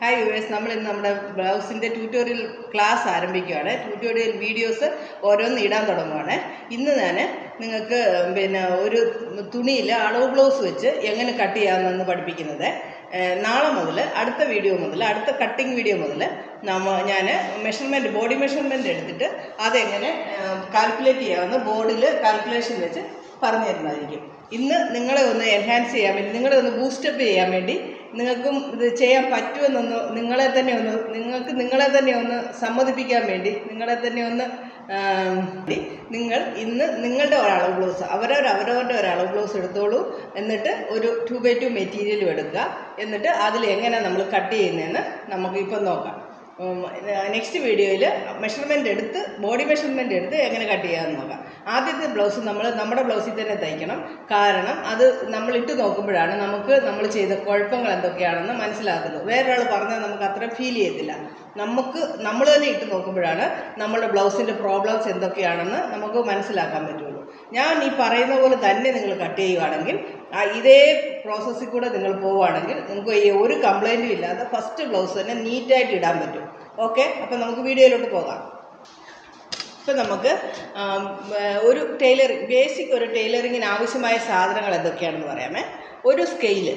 Hi yours നമ്മൾ ഇന്ന് നമ്മുടെ ബ്ലൗസിന്റെ ട്യൂട്ടോറിയൽ ക്ലാസ് ആരംഭിക്കുകയാണ്. ട്യൂട്ടോറിയൽ വീഡിയോസ് ഓരോന്ന് ഇടാൻ തുടങ്ങുവാണ്. ഇന്ന് ഞാൻ നിങ്ങൾക്ക് പിന്നെ ഒരു തുണിയിൽ അളവ് ബ്ലൗസ് വെച്ച് എങ്ങനെ കട്ട് ചെയ്യാമെന്ന് പഠിപ്പിക്കുന്നത്. നാളെ മുതൽ അടുത്ത വീഡിയോ മുതൽ അടുത്ത കട്ടിങ് വീഡിയോ മുതൽ നമ്മ ഞാൻ മെഷർമെന്റ് ബോഡി മെഷർമെന്റ് എടുത്തിട്ട് അതെങ്ങനെ കാൽക്കുലേറ്റ് ചെയ്യാമെന്ന് ബോർഡിൽ കാൽക്കുലേഷൻ വെച്ച് പറഞ്ഞു തരുന്നതായിരിക്കും. ഇന്ന് നിങ്ങളെ ഒന്ന് എൻഹാൻസ് ചെയ്യാൻ വേണ്ടി നിങ്ങളെ ഒന്ന് ബൂസ്റ്റപ്പ് ചെയ്യാൻ വേണ്ടി നിങ്ങൾക്കും ഇത് ചെയ്യാൻ പറ്റുമെന്നൊന്ന് നിങ്ങളെ തന്നെ ഒന്ന് നിങ്ങൾക്ക് നിങ്ങളെ തന്നെ ഒന്ന് സമ്മതിപ്പിക്കാൻ വേണ്ടി നിങ്ങളെ തന്നെ ഒന്ന് നിങ്ങൾ ഇന്ന് നിങ്ങളുടെ ഒരളവ് ബ്ലൗസ് അവരവർ അവരവരുടെ ഒരളവ് ബ്ലൗസ് എടുത്തോളൂ. എന്നിട്ട് ഒരു ടു ബൈ ടു മെറ്റീരിയലും എടുക്കുക. എന്നിട്ട് അതിൽ എങ്ങനെ നമ്മൾ കട്ട് ചെയ്യുന്നതെന്ന് നമുക്ക് ഇപ്പം നോക്കാം. നെക്സ്റ്റ് വീഡിയോയിൽ മെഷർമെന്റ് എടുത്ത് ബോഡി മെഷർമെന്റ് എടുത്ത് എങ്ങനെ കട്ട് ചെയ്യാമെന്ന് നോക്കാം. ആദ്യത്തെ ബ്ലൗസ് നമ്മൾ നമ്മുടെ ബ്ലൗസിൽ തന്നെ തയ്ക്കണം. കാരണം അത് നമ്മൾ ഇട്ട് നോക്കുമ്പോഴാണ് നമുക്ക് നമ്മൾ ചെയ്ത കുഴപ്പങ്ങൾ എന്തൊക്കെയാണെന്ന് മനസ്സിലാക്കുന്നത് വേറൊരാൾ പറഞ്ഞാൽ നമുക്ക് അത്ര ഫീൽ ചെയ്യത്തില്ല. നമുക്ക് നമ്മൾ തന്നെ ഇട്ട് നോക്കുമ്പോഴാണ് നമ്മുടെ ബ്ലൗസിന്റെ പ്രോബ്ലംസ് എന്തൊക്കെയാണെന്ന് നമുക്ക് മനസ്സിലാക്കാൻ പറ്റുള്ളൂ. ഞാൻ ഈ പറയുന്ന പോലെ തന്നെ നിങ്ങൾ കട്ട് ചെയ്യുകയാണെങ്കിൽ ആ ഇതേ പ്രോസസ്സിൽ കൂടെ നിങ്ങൾ പോവുകയാണെങ്കിൽ നിങ്ങൾക്ക് ഒരു കംപ്ലൈന്റും ഇല്ലാതെ ഫസ്റ്റ് ബ്ലൗസ് തന്നെ നീറ്റായിട്ട് ഇടാൻ പറ്റും. ഓക്കെ അപ്പം നമുക്ക് വീഡിയോയിലോട്ട് പോകാം. ഇപ്പം നമുക്ക് ഒരു ടൈലറിങ് ബേസിക് ഒരു ടൈലറിങ്ങിന് ആവശ്യമായ സാധനങ്ങൾ എന്തൊക്കെയാണെന്ന് പറയാമേ. ഒരു സ്കെയിൽ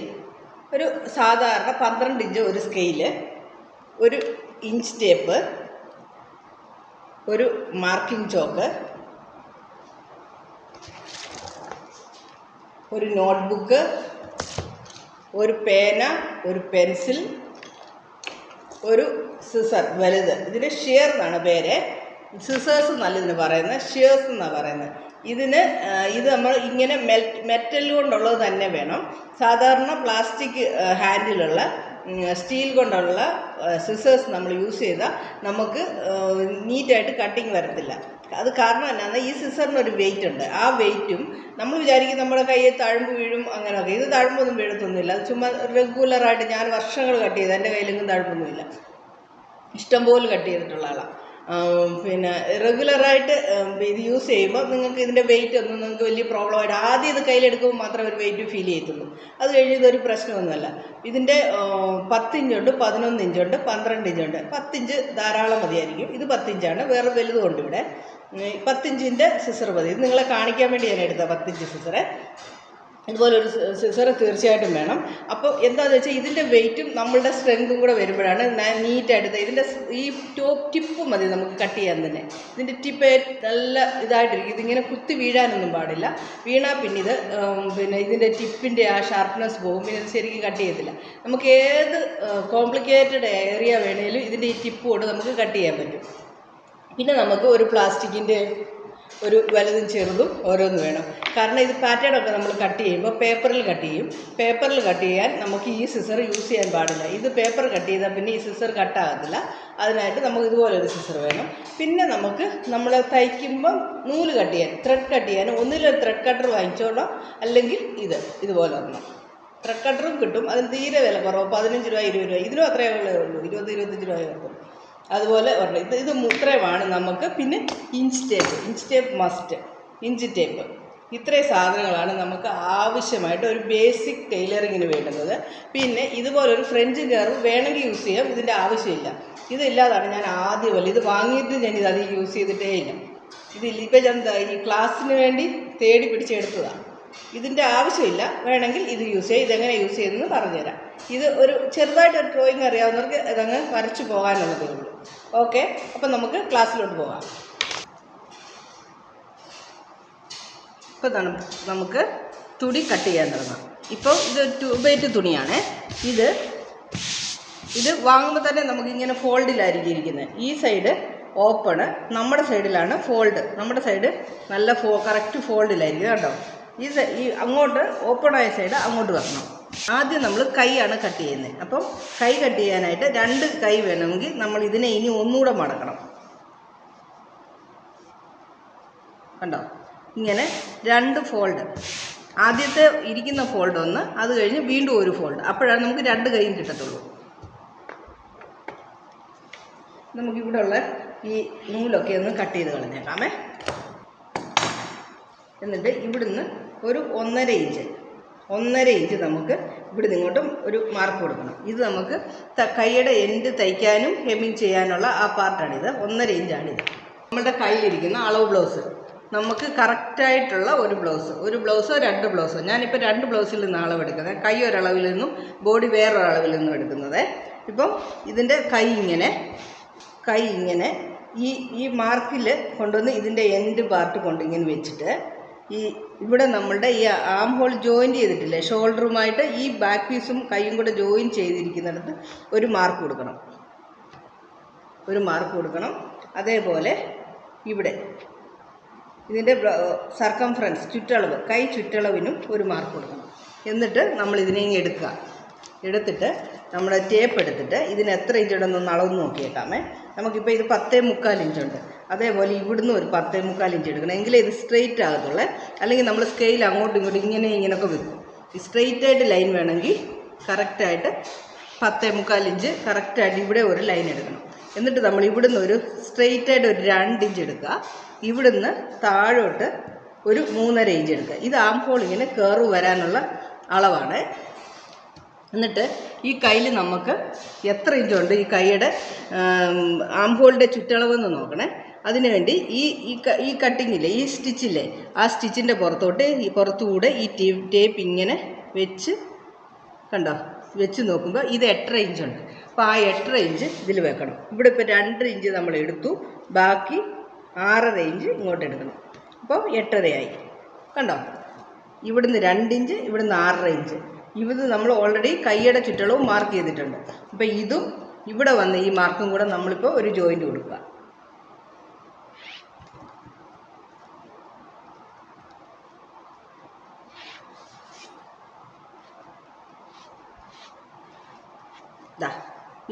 ഒരു സാധാരണ പന്ത്രണ്ട് ഇഞ്ച് ഒരു സ്കെയിൽ ഒരു ഇഞ്ച് ടേപ്പ് ഒരു മാർക്കിംഗ് ചോക്ക് ഒരു നോട്ട്ബുക്ക് ഒരു പേന ഒരു പെൻസിൽ ഒരു സിസർ വലുത്. ഇതിന് ഷിയർ എന്നാണ് പേര്. സിസേഴ്സ് എന്നല്ല പറയുന്നത്. ഷിയേഴ്സ് എന്നാണ് പറയുന്നത്. ഇതിന് ഇത് നമ്മൾ ഇങ്ങനെ മെറ്റൽ കൊണ്ടുള്ളത് തന്നെ വേണം. സാധാരണ പ്ലാസ്റ്റിക് ഹാൻഡിലുള്ള സ്റ്റീൽ കൊണ്ടുള്ള സിസേഴ്സ് നമ്മൾ യൂസ് ചെയ്താൽ നമുക്ക് നീറ്റായിട്ട് കട്ടിങ് വരത്തില്ല. അത് കാരണം എന്നാന്ന് ഈ സിസറിനൊരു വെയിറ്റ് ഉണ്ട്. ആ വെയിറ്റും നമ്മൾ വിചാരിക്കും നമ്മുടെ കയ്യിൽ തഴമ്പ് വീഴും അങ്ങനെയൊക്കെ. ഇത് തഴമ്പൊന്നും വീഴത്തൊന്നുമില്ല. അത് ചുമ്മാ റെഗുലറായിട്ട് ഞാൻ വർഷങ്ങൾ കട്ട് ചെയ്ത് എന്റെ കയ്യിലെങ്കിലും തഴമ്പൊന്നുമില്ല. ഇഷ്ടംപോലെ കട്ട് ചെയ്തിട്ടുള്ള ആളാണ് പിന്നെ റെഗുലറായിട്ട് ഇത് യൂസ് ചെയ്യുമ്പോൾ നിങ്ങൾക്ക് ഇതിന്റെ വെയിറ്റ് ഒന്നും നിങ്ങൾക്ക് വലിയ പ്രോബ്ലം ആയിട്ട് ആദ്യം ഇത് കയ്യിലെടുക്കുമ്പോൾ മാത്രമേ ഒരു വെയിറ്റ് ഫീൽ ചെയ്യത്തുള്ളൂ. അത് കഴിഞ്ഞ് ഇതൊരു പ്രശ്നമൊന്നുമല്ല. ഇതിന്റെ പത്തിഞ്ചുണ്ട് പതിനൊന്ന് ഇഞ്ചുണ്ട് പന്ത്രണ്ട് ഇഞ്ചുണ്ട് പത്തിഞ്ച് ധാരാളം മതിയായിരിക്കും. ഇത് പത്തിഞ്ചാണ്. വേറെ വലുതുമുണ്ട് ഇവിടെ. പത്തിഞ്ചിന്റെ സിസർ മതി. ഇത് നിങ്ങളെ കാണിക്കാൻ വേണ്ടി ഞാൻ എടുത്ത പത്തിഞ്ച് സിസറെ ഇതുപോലൊരു സിസർ തീർച്ചയായിട്ടും വേണം. അപ്പോൾ എന്താണെന്ന് വെച്ചാൽ ഇതിന്റെ വെയിറ്റും നമ്മളുടെ സ്ട്രെങ്തും കൂടെ വരുമ്പോഴാണ് നീറ്റായിട്ട് ഇതിന്റെ ഈ ടോപ്പ് ടിപ്പ് മതി നമുക്ക് കട്ട് ചെയ്യാൻ തന്നെ. ഇതിന്റെ ടിപ്പ് നല്ല ഇതായിട്ടിരിക്കും. ഇതിങ്ങനെ കുത്തി വീഴാനൊന്നും പാടില്ല. വീണാൽ പിന്നെ ഇത് പിന്നെ ഇതിന്റെ ടിപ്പിന്റെ ആ ഷാർപ്നെസ് പോകും. പിന്നെ ശരിക്കും കട്ട് ചെയ്യത്തില്ല. നമുക്ക് ഏത് കോംപ്ലിക്കേറ്റഡ് ഏരിയ വേണേലും ഇതിന്റെ ഈ ടിപ്പ് കൊണ്ട് നമുക്ക് കട്ട് ചെയ്യാൻ പറ്റും. പിന്നെ നമുക്ക് ഒരു പ്ലാസ്റ്റിക്കിന്റെ ഒരു വലുതും ചെറുതും ഓരോന്ന് വേണം. കാരണം ഇത് പാറ്റേണൊക്കെ നമ്മൾ കട്ട് ചെയ്യുമ്പോൾ പേപ്പറിൽ കട്ട് ചെയ്യും. പേപ്പറിൽ കട്ട് ചെയ്യാൻ നമുക്ക് ഈ സിസർ യൂസ് ചെയ്യാൻ പാടില്ല. ഇത് പേപ്പർ കട്ട് ചെയ്താൽ പിന്നെ ഈ സിസർ കട്ടാകത്തില്ല അതിനായിട്ട് നമുക്ക് ഇതുപോലെ ഒരു സിസർ വേണം. പിന്നെ നമുക്ക് നമ്മൾ തയ്ക്കുമ്പം നൂൽ കട്ട് ചെയ്യാൻ ത്രെഡ് കട്ട് ചെയ്യാൻ ഒന്നിലൊരു ത്രെഡ് കട്ടർ വാങ്ങിച്ചോളാം അല്ലെങ്കിൽ ഇത് ഇതുപോലെ ഒരെണ്ണം. ത്രെഡ് കട്ടറും കിട്ടും. അതിന് തീരെ വില കുറവ്. പതിനഞ്ച് രൂപ ഇരുപത് രൂപ. ഇതിനും അത്രയേ ഉള്ളേ ഉള്ളൂ. ഇരുപത് ഇരുപത്തഞ്ച് രൂപയേ കിട്ടും അതുപോലെ ഒരെണ്ണം. ഇത് ഇത് ഇത്രയുമാണ് നമുക്ക്. പിന്നെ inch tape inch tape must inch tape ഇത്രയും സാധനങ്ങളാണ് നമുക്ക് ആവശ്യമായിട്ട് ഒരു ബേസിക് ടൈലറിങ്ങിന് വേണ്ടുന്നത്. പിന്നെ ഇതുപോലൊരു ഫ്രഞ്ച് കയറ് വേണമെങ്കിൽ യൂസ് ചെയ്യാം. ഇതിന്റെ ആവശ്യമില്ല. ഇതില്ലാതാണ് ഞാൻ ആദ്യം പോലെ ഇത് വാങ്ങിയിട്ട് ഞാൻ ഇത് അധികം യൂസ് ചെയ്തിട്ടേ ഇല്ല. ഇതില്ല ഇപ്പം ഞാൻ ഈ ക്ലാസ്സിന് വേണ്ടി തേടി പിടിച്ചെടുത്തതാണ് ഇതിന്റെ ആവശ്യമില്ല. വേണമെങ്കിൽ ഇത് യൂസ് ചെയ്യാം. ഇതെങ്ങനെ യൂസ് ചെയ്യുന്നതെന്ന് പറഞ്ഞുതരാം. ഇത് ഒരു ചെറുതായിട്ട് ഒരു ഡ്രോയിങ് അറിയാവുന്നവർക്ക് ഇതങ്ങ് വരച്ചു പോകാനുള്ളതേ ഉള്ളൂ ഓക്കെ അപ്പം നമുക്ക് ക്ലാസ്സിലോട്ട് പോകാം. ഇപ്പം നമുക്ക് തുണി കട്ട് ചെയ്യാൻ തുടങ്ങാം. ഇപ്പോൾ ഇത് ടു ബൈറ്റ് തുണിയാണ്. ഇത് ഇത് വാങ്ങുമ്പോൾ തന്നെ നമുക്കിങ്ങനെ ഫോൾഡിലായിരിക്കും ഇരിക്കുന്നത് ഈ സൈഡ് ഓപ്പണ് നമ്മുടെ സൈഡിലാണ് ഫോൾഡ് നമ്മുടെ സൈഡ് നല്ല ഫോ കറക്റ്റ് ഫോൾഡിലായിരിക്കും കേട്ടോ ഈ ഈ അങ്ങോട്ട് ഓപ്പണായ സൈഡ് അങ്ങോട്ട് വെക്കണം ആദ്യം നമ്മൾ കൈയാണ് കട്ട് ചെയ്യുന്നത്. അപ്പം കൈ കട്ട് ചെയ്യാനായിട്ട് രണ്ട് കൈ വേണമെങ്കിൽ നമ്മൾ ഇതിനെ ഇനി ഒന്നുകൂടെ മടക്കണം. കണ്ടോ? ഇങ്ങനെ രണ്ട് ഫോൾഡ് ആദ്യത്തെ ഇരിക്കുന്ന ഫോൾഡ് ഒന്ന് അത് കഴിഞ്ഞ് വീണ്ടും ഒരു ഫോൾഡ് അപ്പോഴാണ് നമുക്ക് രണ്ട് കൈയും കിട്ടത്തുള്ളൂ. നമുക്കിവിടെ ഉള്ള ഈ നൂലൊക്കെ ഒന്ന് കട്ട് ചെയ്ത് കളഞ്ഞേക്കാമേ. എന്നിട്ട് ഇവിടുന്ന് ഒരു ഒന്നര ഇഞ്ച്. ഒന്നര ഇഞ്ച് നമുക്ക് ഇവിടെ ഇങ്ങോട്ടും ഒരു മാർക്ക് കൊടുക്കണം. ഇത് നമുക്ക് കൈയുടെ എൻഡ് തയ്ക്കാനും ഹെമ്മിങ് ചെയ്യാനുള്ള ആ പാർട്ടാണിത് ഒന്നര ഇഞ്ചാണിത്. നമ്മുടെ കയ്യിലിരിക്കുന്ന അളവ് ബ്ലൗസ് നമുക്ക് കറക്റ്റായിട്ടുള്ള ഒരു ബ്ലൗസ് ഒരു ബ്ലൗസോ രണ്ട് ബ്ലൗസോ ഞാനിപ്പോൾ രണ്ട് ബ്ലൗസിൽ നിന്ന് അളവെടുക്കുന്നത് കൈ ഒരളവിൽ നിന്നും ബോഡി വേറൊരളവിൽ നിന്നും എടുക്കുന്നത്. ഇപ്പം ഇതിന്റെ കൈ ഇങ്ങനെ കൈ ഇങ്ങനെ ഈ ഈ മാർക്കിൽ കൊണ്ടുവന്ന് ഇതിന്റെ എൻഡ് പാർട്ട് കൊണ്ട് ഇങ്ങനെ വെച്ചിട്ട് ഈ ഇവിടെ നമ്മളുടെ ഈ ആം ഹോൾ ജോയിൻ ചെയ്തിട്ടില്ലേ? ഷോൾഡറുമായിട്ട് ഈ ബാക്ക് പീസും കൈയും കൂടെ ജോയിൻ ചെയ്തിരിക്കുന്നിടത്ത് ഒരു മാർക്ക് കൊടുക്കണം. ഒരു മാർക്ക് കൊടുക്കണം. അതേപോലെ ഇവിടെ ഇതിന്റെ സർക്കംഫറൻസ് ചുറ്റളവ് കൈ ചുറ്റളവിനും ഒരു മാർക്ക് കൊടുക്കണം. എന്നിട്ട് നമ്മൾ ഇതിനെ എടുക്കുക. എടുത്തിട്ട് നമ്മൾ ടേപ്പ് എടുത്തിട്ട് ഇതിന് എത്ര ഇഞ്ച് ഉണ്ടെന്നൊന്ന് അളവ് നോക്കിയേക്കാമേ. നമുക്കിപ്പോൾ ഇത് പത്തേ മുക്കാൽ ഇഞ്ചുണ്ട് അതേപോലെ ഇവിടുന്ന് ഒരു പത്തേ മുക്കാൽ ഇഞ്ച് എടുക്കണം. എങ്കിലേ ഇത് സ്ട്രെയിറ്റ് ആകത്തുള്ളേ. അല്ലെങ്കിൽ നമ്മൾ സ്കെയിൽ അങ്ങോട്ടും ഇങ്ങോട്ടും ഇങ്ങനെ ഇങ്ങനെയൊക്കെ വെക്കും. സ്ട്രെയിറ്റ് ആയിട്ട് ലൈൻ വേണമെങ്കിൽ കറക്റ്റായിട്ട് പത്തേ മുക്കാൽ ഇഞ്ച് കറക്റ്റായിട്ട് ഇവിടെ ഒരു ലൈൻ എടുക്കണം. എന്നിട്ട് നമ്മൾ ഇവിടുന്ന് ഒരു സ്ട്രെയിറ്റ് ആയിട്ട് ഒരു രണ്ട് ഇഞ്ച് എടുക്കുക. ഇവിടുന്ന് താഴോട്ട് ഒരു മൂന്നര ഇഞ്ച് എടുക്കുക. ഇത് ആം ഇങ്ങനെ കയറ് വരാനുള്ള അളവാണ്. എന്നിട്ട് ഈ കയ്യിൽ നമുക്ക് എത്ര ഇഞ്ചുണ്ട്? ഈ കൈയുടെ ആം ഹോളിന്റെ ചുറ്റളവെന്ന് നോക്കണേ. അതിനുവേണ്ടി ഈ ഈ കട്ടിങ്ങില്ലേ ഈ സ്റ്റിച്ചില്ലേ ആ സ്റ്റിച്ചിന്റെ പുറത്തോട്ട് ഈ പുറത്തുകൂടെ ഈ ടേ ടേപ്പ് ഇങ്ങനെ വെച്ച് കണ്ടോ? വെച്ച് നോക്കുമ്പോൾ ഇത് എട്ടര ഇഞ്ചുണ്ട് അപ്പോൾ ആ എട്ടര ഇഞ്ച് ഇതിൽ വെക്കണം. ഇവിടെ ഇപ്പോൾ രണ്ടര ഇഞ്ച് നമ്മൾ എടുത്തു. ബാക്കി ആറര ഇഞ്ച് ഇങ്ങോട്ട് എടുക്കണം. അപ്പോൾ എട്ടരയായി. കണ്ടോ? ഇവിടുന്ന് രണ്ട് ഇഞ്ച് ഇവിടുന്ന് ആറര ഇഞ്ച് ഇത് നമ്മൾ ഓൾറെഡി കൈയുടെ ചുറ്റളവും മാർക്ക് ചെയ്തിട്ടുണ്ട്. അപ്പോൾ ഇതും ഇവിടെ വന്ന് ഈ മാർക്കും കൂടെ നമ്മളിപ്പോൾ ഒരു ജോയിന്റ് കൊടുക്കുക.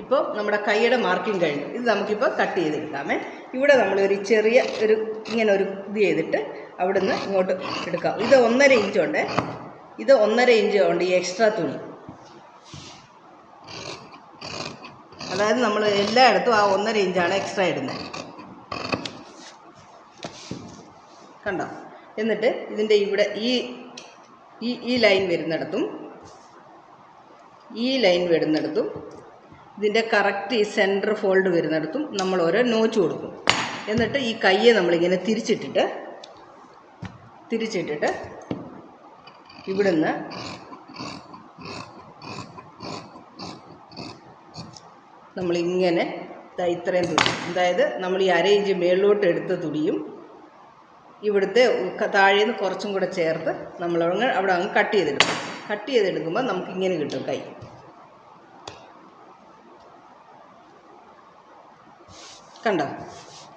ഇപ്പോൾ നമ്മുടെ കൈയുടെ മാർക്കിംഗ് കഴിഞ്ഞു. ഇത് നമുക്കിപ്പോൾ കട്ട് ചെയ്തെടുക്കാമേ. ഇവിടെ നമ്മൾ ഒരു ചെറിയ ഒരു ഇങ്ങനെ ഒരു ഇത് ചെയ്തിട്ട് അവിടെ നിന്ന് ഇങ്ങോട്ട് എടുക്കാം. ഇത് ഒന്നര ഇഞ്ച് ഉണ്ട്. ഇത് ഒന്നര ഇഞ്ച് ഉണ്ട് ഈ എക്സ്ട്രാ തുണി. അതായത് നമ്മൾ എല്ലായിടത്തും ആ ഒന്നര ഇഞ്ചാണ് എക്സ്ട്രാ ഇടുന്നത് കണ്ടോ? എന്നിട്ട് ഇതിന്റെ ഇവിടെ ഈ ഈ ഈ ലൈൻ വരുന്നിടത്തും ഈ ലൈൻ വരുന്നിടത്തും ഇതിന്റെ കറക്റ്റ് ഈ സെന്റർ ഫോൾഡ് വരുന്നിടത്തും നമ്മൾ ഓരോ നോച്ച് കൊടുക്കും. എന്നിട്ട് ഈ കയ്യെ നമ്മളിങ്ങനെ തിരിച്ചിട്ടിട്ട് തിരിച്ചിട്ടിട്ട് ഇവിടുന്ന് നമ്മളിങ്ങനെ ഇത്രയും തുണി. അതായത് നമ്മൾ ഈ അര ഇഞ്ച് മേളിലോട്ട് എടുത്ത തുണിയും ഇവിടുത്തെ താഴെ താഴേന്ന് കുറച്ചും കൂടെ ചേർത്ത് നമ്മൾ അവിടെ അങ്ങ് കട്ട് ചെയ്തെടുക്കും. കട്ട് ചെയ്തെടുക്കുമ്പോൾ നമുക്കിങ്ങനെ കിട്ടും കൈ. കണ്ടോ?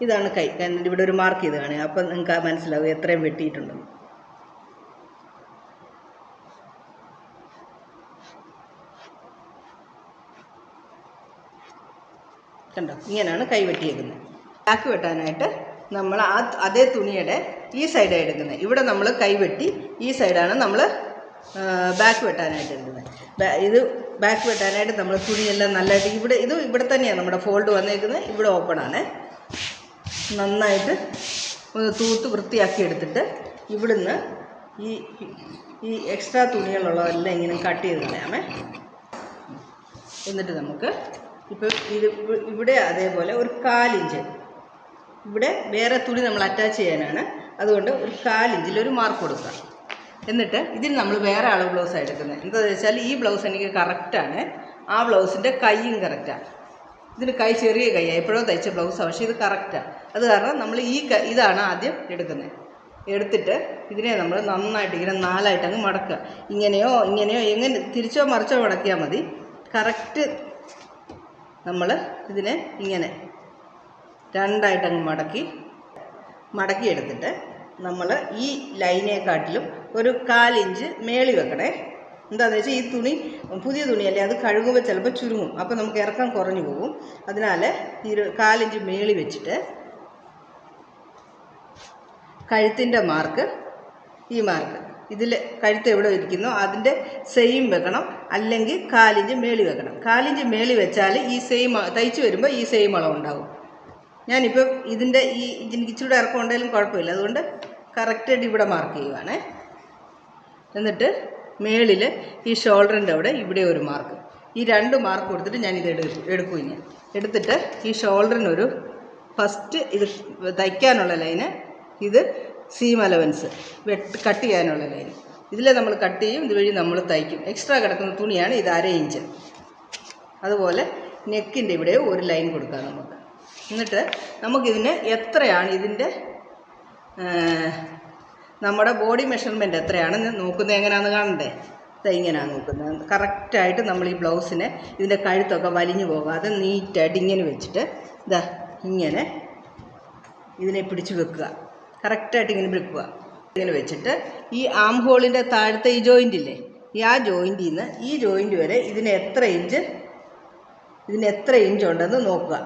ഇതാണ് കൈ. എന്നിട്ട് ഇവിടെ ഒരു മാർക്ക് ചെയ്ത് കാണുക അപ്പം നിങ്ങൾക്ക് മനസ്സിലാവും എത്രയും വെട്ടിയിട്ടുണ്ടെന്ന് കണ്ടോ? ഇങ്ങനെയാണ് കൈ വെട്ടിയേക്കുന്നത്. ബാക്ക് വെട്ടാനായിട്ട് നമ്മൾ ആ അതേ തുണിയുടെ ഈ സൈഡാണ് എടുക്കുന്നത്. ഇവിടെ നമ്മൾ കൈ വെട്ടി ഈ സൈഡാണ് നമ്മൾ ബാക്ക് വെട്ടാനായിട്ട് എടുക്കുന്നത്. ഇത് ബാക്ക് വെട്ടാനായിട്ട് നമ്മൾ തുണിയെല്ലാം നല്ലതായിട്ട് ഇവിടെ ഇത് ഇവിടെ തന്നെയാണ് നമ്മുടെ ഫോൾഡ് വന്നേക്കുന്നത്. ഇവിടെ ഓപ്പൺ ആണ്. നന്നായിട്ട് ഒന്ന് തൂത്ത് വൃത്തിയാക്കി എടുത്തിട്ട് ഇവിടുന്ന് ഈ ഈ എക്സ്ട്രാ തുണികളുള്ളതെല്ലാം ഇങ്ങനെ കട്ട് ചെയ്ത് കളയാമേ. എന്നിട്ട് നമുക്ക് ഇപ്പോൾ ഇത് ഇവിടെ അതേപോലെ ഒരു കാലിഞ്ച്. ഇവിടെ വേറെ തുണി നമ്മൾ അറ്റാച്ച് ചെയ്യാനാണ്. അതുകൊണ്ട് ഒരു കാലിഞ്ചിൽ ഒരു മാർക്ക് കൊടുക്കുക. എന്നിട്ട് ഇതിന് നമ്മൾ വേറെ അളവ് ബ്ലൗസാണ് എടുക്കുന്നത് എന്താണെന്ന് വെച്ചാൽ ഈ ബ്ലൗസ് എനിക്ക് കറക്റ്റാണ് ആ ബ്ലൗസിന്റെ കൈയും കറക്റ്റാണ് ഇതിന് കൈ ചെറിയ കൈയാണ് എപ്പോഴോ തയ്ച്ച ബ്ലൗസാണ് പക്ഷേ ഇത് കറക്റ്റാണ് അത് കാരണം നമ്മൾ ഈ ഇതാണ് ആദ്യം എടുക്കുന്നത് എടുത്തിട്ട് ഇതിനെ നമ്മൾ നന്നായിട്ട് ഇങ്ങനെ നാലായിട്ട് അങ്ങ് മടക്കുക. ഇങ്ങനെയോ ഇങ്ങനെയോ എങ്ങനെ തിരിച്ചോ മറിച്ചോ മടക്കിയാൽ മതി. കറക്റ്റ് നമ്മൾ ഇതിനെ ഇങ്ങനെ രണ്ടായിട്ടങ്ങ് മടക്കി മടക്കി എടുത്തിട്ട് നമ്മൾ ഈ ലൈനേക്കാട്ടിലും ഒരു കാലിഞ്ച് മേളി വെക്കണേ. എന്താണെന്ന് വെച്ചാൽ ഈ തുണി പുതിയ തുണിയല്ലേ അത് കഴുകുമ്പോൾ ചിലപ്പോൾ ചുരുങ്ങും. അപ്പോൾ നമുക്ക് ഇറക്കം കുറഞ്ഞു പോകും. അതിനാൽ ഈ കാലിഞ്ച് മേളി വെച്ചിട്ട് കഴുത്തിന്റെ മാർക്ക് ഈ മാർക്ക് ഇതിൽ കഴുത്ത് എവിടെ ഇരിക്കുന്നോ അതിന്റെ സെയിം വെക്കണം അല്ലെങ്കിൽ കാലിഞ്ച് മേളി വെക്കണം. കാലിഞ്ച് മേളി വെച്ചാൽ ഈ സെയിം തയ്ച്ച് വരുമ്പോൾ ഈ സെയിം അളവുണ്ടാകും ഞാനിപ്പോൾ ഇതിന്റെ ഈ എനിക്ക് ഇച്ചിരി ഇറക്കം ഉണ്ടെങ്കിലും കുഴപ്പമില്ല. അതുകൊണ്ട് കറക്റ്റായിട്ട് ഇവിടെ മാർക്ക് ചെയ്യുവാണേ. എന്നിട്ട് മേളിൽ ഈ ഷോൾഡറിന്റെ അവിടെ ഇവിടെ ഒരു മാർക്ക് ഈ രണ്ട് മാർക്ക് കൊടുത്തിട്ട് ഞാൻ ഇത് എടുക്കും എടുക്കും ഇനി. എടുത്തിട്ട് ഈ ഷോൾഡറിനൊരു ഫസ്റ്റ് ഇത് തയ്ക്കാനുള്ള ലൈന് ഇത് സീം അലവൻസ് വെട്ട് കട്ട് ചെയ്യാനുള്ള ലൈൻ ഇതിൽ നമ്മൾ കട്ട് ചെയ്യും ഇതുവഴി നമ്മൾ തയ്ക്കും. എക്സ്ട്രാ കിടക്കുന്ന തുണിയാണ് ഇത് അര ഇഞ്ച് അതുപോലെ നെക്കിന്റെ ഇവിടെ ഒരു ലൈൻ കൊടുക്കാം നമുക്ക്. എന്നിട്ട് നമുക്കിതിന് എത്രയാണ് ഇതിന്റെ നമ്മുടെ ബോഡി മെഷർമെന്റ് എത്രയാണെന്ന് നോക്കുന്നത് എങ്ങനെയാണെന്ന് കാണണ്ടേ? ഇതാ ഇങ്ങനെയാണ് നോക്കുന്നത് കറക്റ്റായിട്ട് നമ്മൾ ഈ ബ്ലൗസിനെ ഇതിന്റെ കഴുത്തൊക്കെ വലിഞ്ഞു പോകാതെ നീറ്റായിട്ട് ഇങ്ങനെ വെച്ചിട്ട് ഇതാ ഇങ്ങനെ ഇതിനെ പിടിച്ച് വെക്കുക. കറക്റ്റായിട്ട് ഇങ്ങനെ വെക്കുക. ഇങ്ങനെ വെച്ചിട്ട് ഈ ആം ഹോളിന്റെ താഴത്തെ ഈ ജോയിന്റ് ഇല്ലേ? ഈ ആ ജോയിന്റിൽ നിന്ന് ഈ ജോയിന്റ് വരെ ഇതിന് എത്ര ഇഞ്ച് ഇതിന് എത്ര ഇഞ്ച് ഉണ്ടെന്ന് നോക്കുക.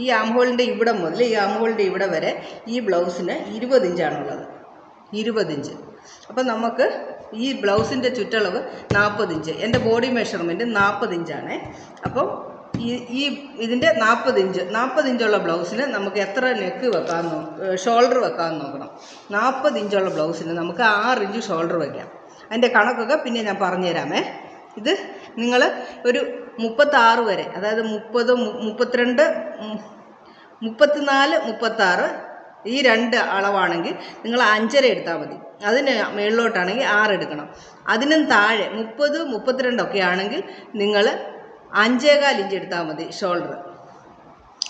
ഈ ആം ഹോളിന്റെ ഇവിടെ മുതൽ ഈ ആം ഹോളിന്റെ ഇവിടെ വരെ ഈ ബ്ലൗസിന് ഇരുപത് ഇഞ്ചാണുള്ളത്. ഇരുപത് ഇഞ്ച്. അപ്പം നമുക്ക് ഈ ബ്ലൗസിന്റെ ചുറ്റളവ് നാൽപ്പത് ഇഞ്ച്. എന്റെ ബോഡി മെഷർമെന്റ് നാൽപ്പത് ഇഞ്ചാണേ. അപ്പം ഈ ഈ ഇതിന്റെ നാൽപ്പത് ഇഞ്ച്. നാൽപ്പത് ഇഞ്ചുള്ള ബ്ലൗസിന് നമുക്ക് എത്ര നെക്ക് വെക്കാൻ ഷോൾഡർ വെക്കാൻ നോക്കണം. നാൽപ്പത് ഇഞ്ചുള്ള ബ്ലൗസിന് നമുക്ക് ആറ് ഇഞ്ച് ഷോൾഡർ വയ്ക്കാം അതിന്റെ കണക്കൊക്കെ പിന്നെ ഞാൻ പറഞ്ഞുതരാമേ. ഇത് നിങ്ങൾ ഒരു മുപ്പത്താറ് വരെ. അതായത് മുപ്പത് മുപ്പത്തിരണ്ട് മുപ്പത്തിനാല് മുപ്പത്താറ് ഈ രണ്ട് അളവാണെങ്കിൽ നിങ്ങൾ അഞ്ചര എടുത്താൽ മതി. അതിന് മുകളിലോട്ടാണെങ്കിൽ ആറ് എടുക്കണം. അതിനും താഴെ മുപ്പത് മുപ്പത്തിരണ്ടൊക്കെ ആണെങ്കിൽ നിങ്ങൾ അഞ്ചേകാൽ ഇഞ്ച് എടുത്താൽ മതി ഷോൾഡർ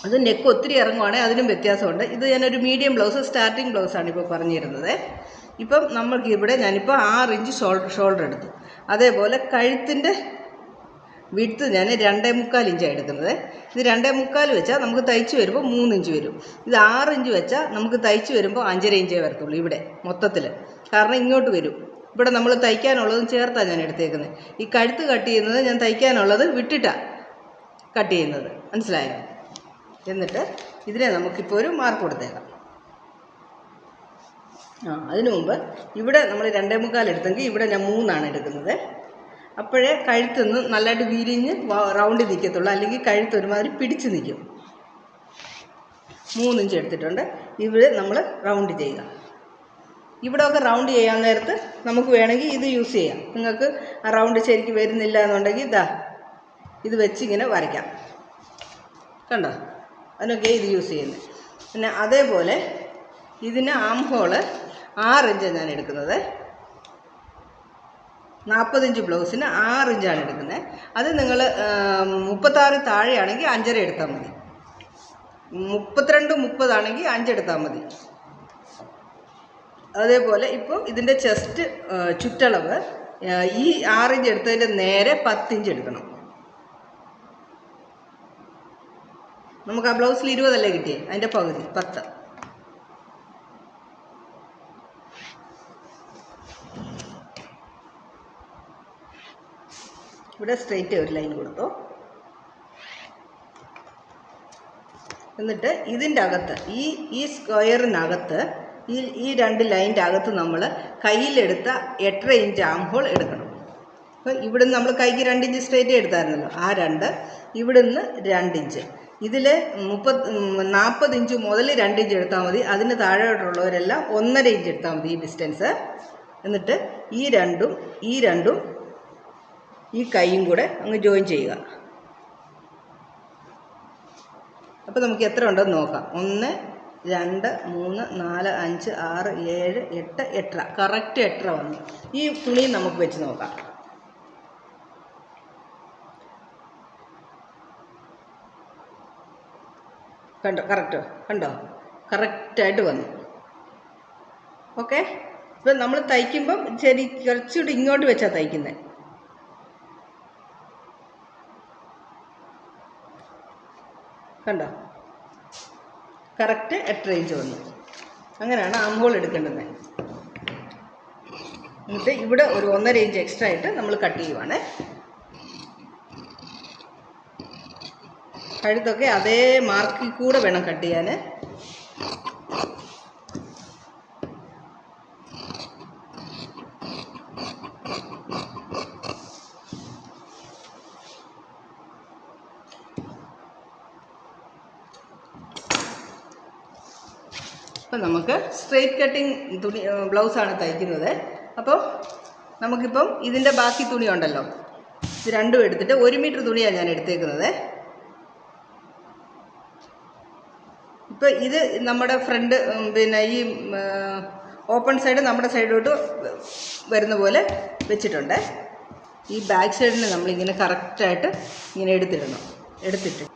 അത് നെക്ക് ഒത്തിരി ഇറങ്ങുവാണെങ്കിൽ അതിനും വ്യത്യാസമുണ്ട്. ഇത് ഞാനൊരു മീഡിയം ബ്ലൗസ് സ്റ്റാർട്ടിങ് ബ്ലൗസാണ് ഇപ്പോൾ പറഞ്ഞിരുന്നത്. ഇപ്പം നമ്മൾക്ക് ഇവിടെ ഞാനിപ്പോൾ ആറ് ഇഞ്ച് ഷോൾഡർ ഷോൾഡർ എടുത്തു. അതേപോലെ കഴുത്തിന്റെ വിഡ്ത്ത് ഞാൻ രണ്ടേ മുക്കാൽ ഇഞ്ചാണ് എടുക്കുന്നത്. ഇത് രണ്ടേ മുക്കാൽ വെച്ചാൽ നമുക്ക് തയ്ച്ച് വരുമ്പോൾ മൂന്നിഞ്ച് വരും. ഇത് ആറ് ഇഞ്ച് വെച്ചാൽ നമുക്ക് തയ്ച്ച് വരുമ്പോൾ അഞ്ചര ഇഞ്ചേ വരത്തുള്ളൂ ഇവിടെ മൊത്തത്തിൽ കാരണം ഇങ്ങോട്ട് വരും. ഇവിടെ നമ്മൾ തയ്ക്കാനുള്ളതും ചേർത്താണ് ഞാൻ എടുത്തേക്കുന്നത് ഈ കഴുത്ത് കട്ട് ചെയ്യുന്നത് ഞാൻ തയ്ക്കാനുള്ളത് വിട്ടിട്ടാണ് കട്ട് ചെയ്യുന്നത്. മനസ്സിലായോ? എന്നിട്ട് ഇതിനെ നമുക്കിപ്പോൾ ഒരു മാർക്ക് കൊടുത്തേക്കാം. ആ അതിനു മുമ്പ് ഇവിടെ നമ്മൾ രണ്ടേ മുക്കാൽ എടുത്തെങ്കിൽ ഇവിടെ ഞാൻ മൂന്നാണ് എടുക്കുന്നത്. അപ്പോഴേ കഴുത്തുനിന്ന് നല്ലതായിട്ട് വിരിഞ്ഞ് റൗണ്ട് നിൽക്കത്തുള്ളൂ അല്ലെങ്കിൽ കഴുത്ത് ഒരുമാതിരി പിടിച്ച് നിൽക്കും. മൂന്നിഞ്ച് എടുത്തിട്ടുണ്ട്. ഇവിടെ നമ്മൾ റൗണ്ട് ചെയ്യുക. ഇവിടെയൊക്കെ റൗണ്ട് ചെയ്യാൻ നേരത്ത് നമുക്ക് വേണമെങ്കിൽ ഇത് യൂസ് ചെയ്യാം. നിങ്ങൾക്ക് റൗണ്ട് ശരിക്ക് വരുന്നില്ല എന്നുണ്ടെങ്കിൽ ഇതാ ഇത് വെച്ച് ഇങ്ങനെ വരയ്ക്കാം. കണ്ടോ? അതിനൊക്കെ ഇത് യൂസ് ചെയ്യുന്നത്. പിന്നെ അതേപോലെ ഇതിന് ആം ഹോൾ ആറ് ഇഞ്ചാണ് ഞാൻ എടുക്കുന്നത്. നാൽപ്പത്തഞ്ച് ബ്ലൗസിന് ആറ് ഇഞ്ചാണ് എടുക്കുന്നത്. അത് നിങ്ങൾ മുപ്പത്താറ് താഴെയാണെങ്കിൽ അഞ്ചര എടുത്താൽ മതി. മുപ്പത്തിരണ്ട് മുപ്പതാണെങ്കിൽ അഞ്ചെടുത്താൽ മതി. അതേപോലെ ഇപ്പോൾ ഇതിന്റെ ചെസ്റ്റ് ചുറ്റളവ് ഈ ആറിഞ്ച് എടുത്തതിന്റെ നേരെ പത്തിഞ്ച് എടുക്കണം. നമുക്ക് ആ ബ്ലൗസിൽ ഇരുപതല്ലേ കിട്ടിയേ? അതിന്റെ പകുതി പത്ത്. ഇവിടെ സ്ട്രെയിറ്റ് ഒരു ലൈൻ കൊടുത്തു. എന്നിട്ട് ഇതിന്റെ അകത്ത് ഈ ഈ സ്ക്വയറിനകത്ത് ഈ ഈ രണ്ട് ലൈന്റെ അകത്ത് നമ്മൾ കയ്യിലെടുത്ത എട്ടര ഇഞ്ച് ആം എടുക്കണം. അപ്പോൾ ഇവിടുന്ന് നമ്മൾ കൈക്ക് രണ്ട് ഇഞ്ച് സ്ട്രെയിറ്റ് എടുത്തായിരുന്നല്ലോ. ആ രണ്ട് ഇവിടുന്ന് രണ്ട് ഇഞ്ച് ഇതിൽ മുപ്പത് നാൽപ്പത് ഇഞ്ച് മുതൽ രണ്ട് ഇഞ്ച് എടുത്താൽ മതി. അതിന് താഴോട്ടുള്ളവരെല്ലാം ഒന്നര ഇഞ്ച് എടുത്താൽ മതി ഈ ഡിസ്റ്റൻസ് എന്നിട്ട് ഈ രണ്ടും ഈ രണ്ടും ഈ കൈയും കൂടെ അങ്ങ് ജോയിൻ ചെയ്യുക. അപ്പോൾ നമുക്ക് എത്ര ഉണ്ടെന്ന് നോക്കാം. ഒന്ന് രണ്ട് മൂന്ന് നാല് അഞ്ച് ആറ് ഏഴ് എട്ട് എട്ടര. കറക്റ്റ് എട്ടര വന്നു. ഈ തുണി നമുക്ക് വെച്ച് നോക്കാം. കണ്ടോ? കറക്റ്റോ കണ്ടോ? കറക്റ്റായിട്ട് വന്നു. ഓക്കെ ഇപ്പം നമ്മൾ തയ്ക്കുമ്പം ശരി കുറച്ചുകൂടി ഇങ്ങോട്ട് വെച്ചാൽ തയ്ക്കുന്നത് കണ്ടോ? കറക്റ്റ് എട്ട് ഇഞ്ച് വന്നു. അങ്ങനെയാണ് ആം ഹോൾ എടുക്കേണ്ടത്. എന്നിട്ട് ഇവിടെ ഒരു ഒന്നര ഇഞ്ച് എക്സ്ട്രാ ആയിട്ട് നമ്മൾ കട്ട് ചെയ്യുവാണ്. കഴുത്തൊക്കെ അതേ മാർക്കിൽ കൂടെ വേണം കട്ട് ചെയ്യാൻ അപ്പം നമുക്ക് സ്ട്രെയിറ്റ് കട്ടിങ് തുണി ബ്ലൗസാണ് തയ്ക്കുന്നത്. അപ്പോൾ നമുക്കിപ്പം ഇതിന്റെ ബാക്കി തുണി ഉണ്ടല്ലോ. ഇത് രണ്ടും എടുത്തിട്ട് ഒരു മീറ്റർ തുണിയാണ് ഞാൻ എടുത്തേക്കുന്നത്. ഇപ്പം ഇത് നമ്മുടെ ഫ്രണ്ട് പിന്നെ ഈ ഓപ്പൺ സൈഡ് നമ്മുടെ സൈഡിലോട്ട് വരുന്ന പോലെ വെച്ചിട്ടുണ്ട്. ഈ ബാക്ക് സൈഡിന് നമ്മളിങ്ങനെ കറക്റ്റായിട്ട് ഇങ്ങനെ എടുത്തിടണം. എടുത്തിട്ട്